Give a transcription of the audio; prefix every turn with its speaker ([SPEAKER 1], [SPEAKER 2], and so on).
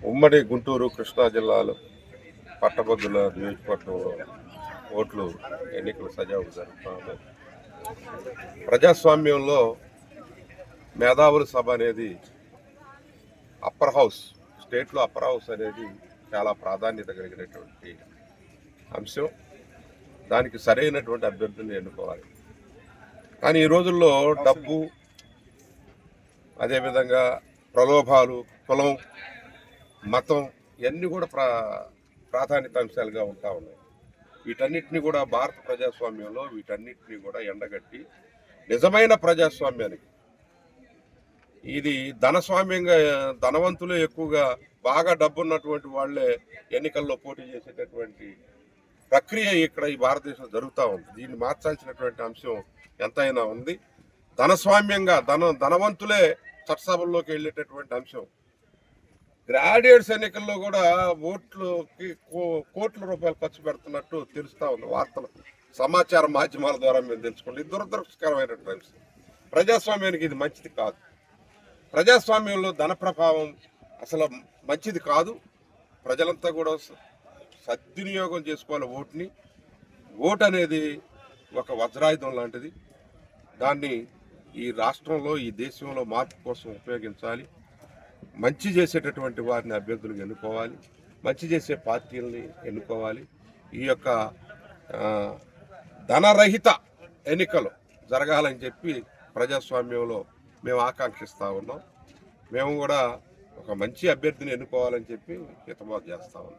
[SPEAKER 1] ఉమ్మడి గుంటూరు కృష్ణా జిల్లాలో పట్టభద్రుల నియోజకవర్గంలో ఓట్లు ఎన్నికలు సజావుగా జరుగుతూ ప్రజాస్వామ్యంలో మేధావుల సభ అనేది అప్పర్ హౌస్ స్టేట్లో అప్పర్ హౌస్ అనేది చాలా ప్రాధాన్యత కలిగినటువంటి అంశం. దానికి సరైనటువంటి అభ్యర్థులను ఎన్నుకోవాలి. కానీ ఈ రోజుల్లో డబ్బు అదేవిధంగా ప్రలోభాలు కులం మతం ఇవన్నీ కూడా ప్రా ప్రాధాన్యత అంశాలుగా ఉంటా ఉన్నాయి. వీటన్నిటిని కూడా భారత ప్రజాస్వామ్యంలో వీటన్నిటిని కూడా ఎండగట్టి నిజమైన ప్రజాస్వామ్యానికి. ఇది ధనస్వామ్యంగా ధనవంతులే ఎక్కువగా బాగా డబ్బున్నటువంటి వాళ్ళే ఎన్నికల్లో పోటీ చేసేటటువంటి ప్రక్రియ ఇక్కడ ఈ భారతదేశంలో జరుగుతూ ఉంది. దీన్ని మార్చాల్సినటువంటి అంశం ఎంతైనా ఉంది. ధనస్వామ్యంగా ధన ధనవంతులే చట్టసభల్లోకి వెళ్ళేటటువంటి అంశం గ్రాడ్యుయేట్స్ ఎన్నికల్లో కూడా ఓట్లుకి కో- కోట్ల రూపాయలు ఖర్చు పెడుతున్నట్టు తెలుస్తా ఉంది వార్తలు. సమాచార మాధ్యమాల ద్వారా మేము తెలుసుకోండి. ఇది దురదృష్టకరమైన టైమ్స్ ప్రజాస్వామ్యానికి ఇది మంచిది కాదు. ప్రజాస్వామ్యంలో ధన ప్రభావం అసలు మంచిది కాదు. ప్రజలంతా కూడా సద్వినియోగం చేసుకోవాలి ఓటుని. ఓటు అనేది ఒక వజ్రాయుధం లాంటిది. దాన్ని ఈ రాష్ట్రంలో ఈ దేశంలో మార్పు కోసం ఉపయోగించాలి. మంచి చేసేటటువంటి వారిని అభ్యర్థులు ఎన్నుకోవాలి మంచి చేసే పార్టీలని ఎన్నుకోవాలి. ఈ యొక్క ధనరహిత ఎన్నికలు జరగాలని చెప్పి ప్రజాస్వామ్యంలో మేము ఆకాంక్షిస్తూ ఉన్నాం. మేము కూడా ఒక మంచి అభ్యర్థిని ఎన్నుకోవాలని చెప్పి హితబోధ చేస్తా ఉన్నాం.